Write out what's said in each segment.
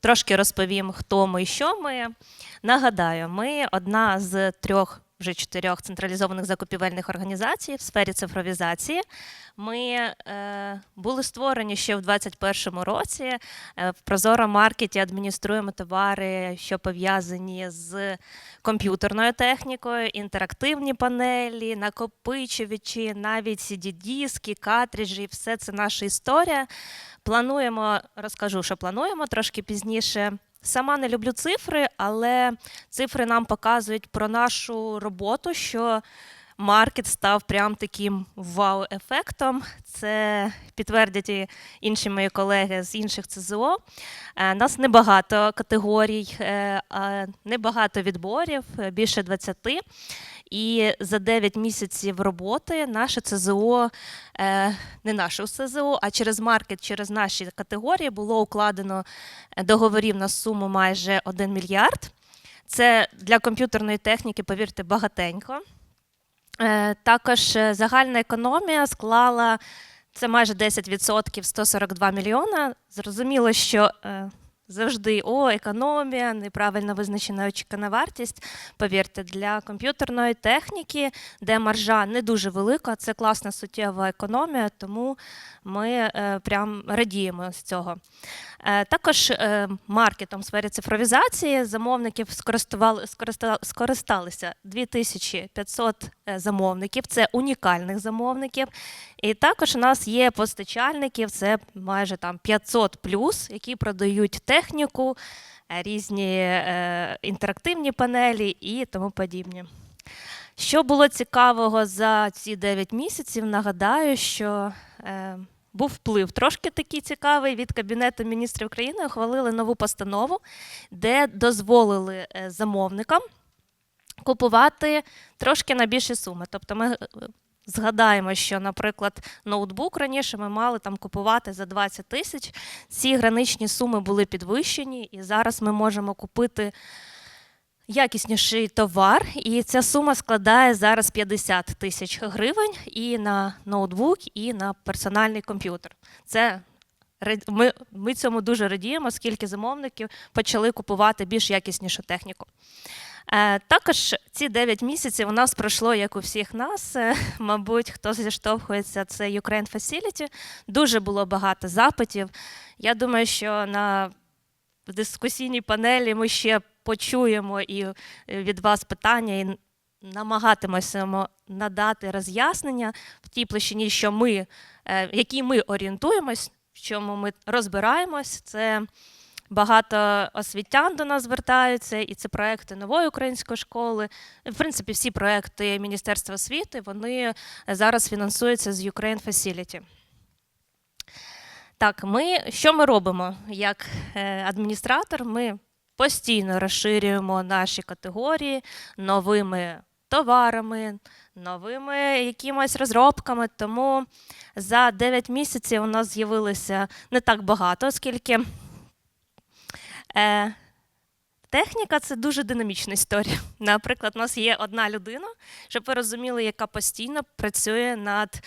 трошки розповім, хто ми і що ми. Нагадаю, ми одна з трьох. Вже чотирьох централізованих закупівельних організацій в сфері цифровізації. Ми е, були створені ще в 2021 році. Е, в Прозоро маркеті адмініструємо товари, що пов'язані з комп'ютерною технікою, інтерактивні панелі, накопичувачі, навіть CD-диски, картриджі. Все це наша історія. Плануємо, розкажу, що плануємо трошки пізніше. Сама не люблю цифри, але цифри нам показують про нашу роботу, що маркет став прям таким вау-ефектом. Це підтвердять і інші мої колеги з інших ЦЗО. Е, Нас небагато категорій, е, небагато відборів, е, більше 20. І за 9 місяців роботи наше ЦЗО, е, не наше ЦЗО, а через маркет, через наші категорії було укладено е, договорів на суму майже 1 мільярд. Це для комп'ютерної техніки, повірте, багатенько. Е, Також загальна економія склала це майже 10%, 142 мільйона. Зрозуміло, що завжди о, економія, неправильно визначена очікана вартість. Повірте, для комп'ютерної техніки, де маржа не дуже велика, це класна суттєва економія, тому ми е, прям радіємо з цього. Е, Також е, маркетом в сфері цифровізації замовників скористалися 2500 е, замовників, це унікальних замовників. І також у нас є постачальників, це майже там 500 плюс, які продають техніку, різні е, інтерактивні панелі і тому подібне. Що було цікавого за ці 9 місяців, нагадаю, що е, був вплив трошки такий цікавий від Кабінету міністрів України. Ухвалили нову постанову, де дозволили е, замовникам купувати трошки на більші суми. Тобто ми згадаємо, що, наприклад, ноутбук раніше ми мали там купувати за 20 тисяч. Ці граничні суми були підвищені, і зараз ми можемо купити якісніший товар, і ця сума складає зараз 50 тисяч гривень і на ноутбук, і на персональний комп'ютер. Це ми, ми цьому дуже радіємо, оскільки замовників почали купувати більш якіснішу техніку. Е, Також ці 9 місяців у нас пройшло, як у всіх нас. Е, Мабуть, хто зіштовхується, це Ukraine Facility. Дуже було багато запитів. Я думаю, що на дискусійній панелі ми ще почуємо і е, від вас питання, і намагатимемося надати роз'яснення в тій площині, що ми, в якій ми орієнтуємось, в чому ми розбираємось. Це багато освітян до нас звертаються, і це проекти нової української школи. В принципі, всі проекти Міністерства освіти вони зараз фінансуються з Ukraine Facility. Так, ми що ми робимо як е, адміністратор? Ми постійно розширюємо наші категорії новими товарами, новими якимось розробками. Тому за 9 місяців у нас з'явилося не так багато, оскільки е, техніка це дуже динамічна історія. Наприклад, у нас є одна людина, щоб ви розуміли, яка постійно працює над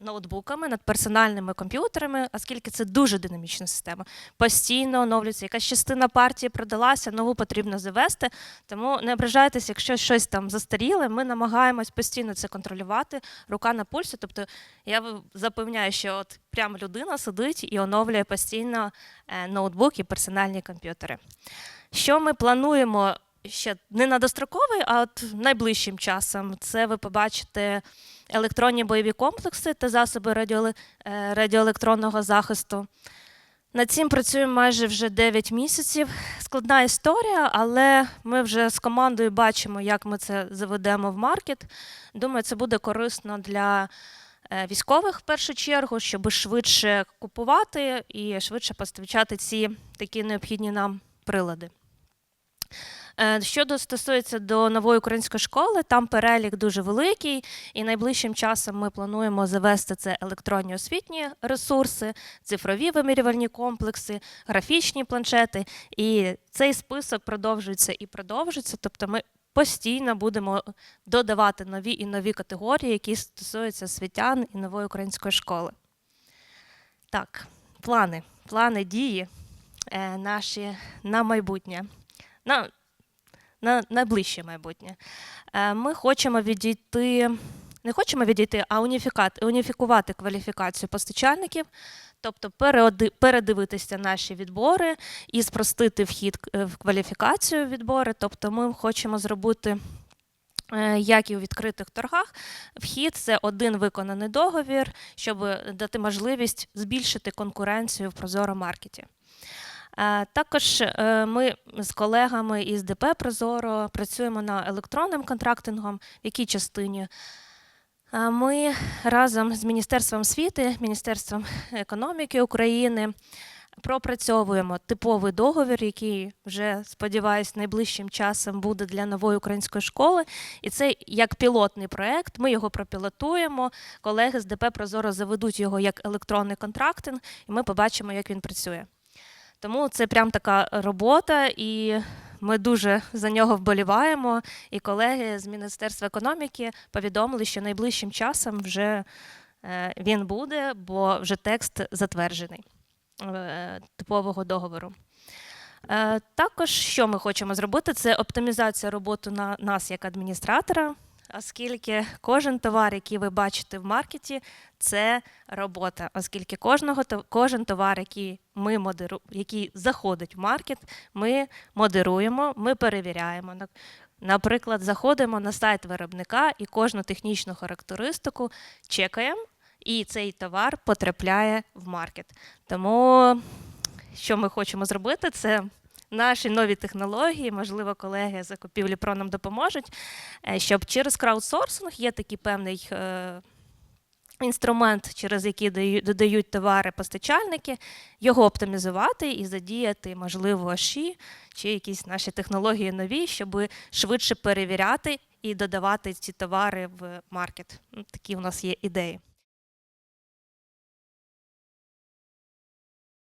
ноутбуками, над персональними комп'ютерами, оскільки це дуже динамічна система. Постійно оновлюється. Якась частина партії продалася, нову потрібно завести. Тому не ображайтеся, якщо щось там застаріле, ми намагаємось постійно це контролювати, рука на пульсі. Тобто я запевняю, що от прямо людина сидить і оновлює постійно е, ноутбук і персональні комп'ютери. Що ми плануємо ще не на достроковий, а от найближчим часом, це ви побачите електронні бойові комплекси та засоби радіоле- е, радіоелектронного захисту. Над цим працюємо майже вже 9 місяців. Складна історія, але ми вже з командою бачимо, як ми це заведемо в маркет. Думаю, це буде корисно для е, військових в першу чергу, щоб швидше купувати і швидше постачати ці такі необхідні нам прилади. Е, Щодо стосується до нової української школи, там перелік дуже великий, і найближчим часом ми плануємо завести це електронні освітні ресурси, цифрові вимірювальні комплекси, графічні планшети. І цей список продовжується і продовжується. Тобто ми постійно будемо додавати нові і нові категорії, які стосуються освітян і нової української школи. Так, плани, плани дії. е, наші на майбутнє, на, на найближче майбутнє. Е, Ми хочемо відійти, не хочемо відійти, а уніфікувати кваліфікацію постачальників, тобто передивитися наші відбори і спростити вхід е, в кваліфікацію відбори. Тобто ми хочемо зробити. е, Як і у відкритих торгах, вхід це один виконаний договір, щоб дати можливість збільшити конкуренцію в Прозоро маркеті. Е, Також е, ми з колегами із ДП Прозоро працюємо над електронним контрактингом. В якій частині? Ми разом з Міністерством освіти, Міністерством економіки України пропрацьовуємо типовий договір, який вже, сподіваюсь, найближчим часом буде для нової української школи. І це як пілотний проект. Ми його пропілотуємо. Колеги з ДП Прозоро заведуть його як електронний контрактинг, і ми побачимо, як він працює. Тому це прям така робота, і ми дуже за нього вболіваємо. І колеги з Міністерства економіки повідомили, що найближчим часом вже е, він буде, бо вже текст затверджений е, типового договору. Е, Також, що ми хочемо зробити, це оптимізація роботи на нас як адміністратора, оскільки кожен товар, який ви бачите в маркеті, це робота, оскільки кожного кожен товар, який ми модеру, який заходить в маркет, ми модеруємо, ми перевіряємо. Наприклад, заходимо на сайт виробника і кожну технічну характеристику чекаємо, і цей товар потрапляє в маркет. Тому що ми хочемо зробити, це наші нові технології, можливо, колеги закупівлі ПРО нам допоможуть, е, щоб через краудсорсинг є такий певний. е, Інструмент, через який додають товари постачальники, його оптимізувати і задіяти, можливо, АШІ чи якісь наші технології нові, щоб швидше перевіряти і додавати ці товари в маркет. Ну, Такі у нас є ідеї.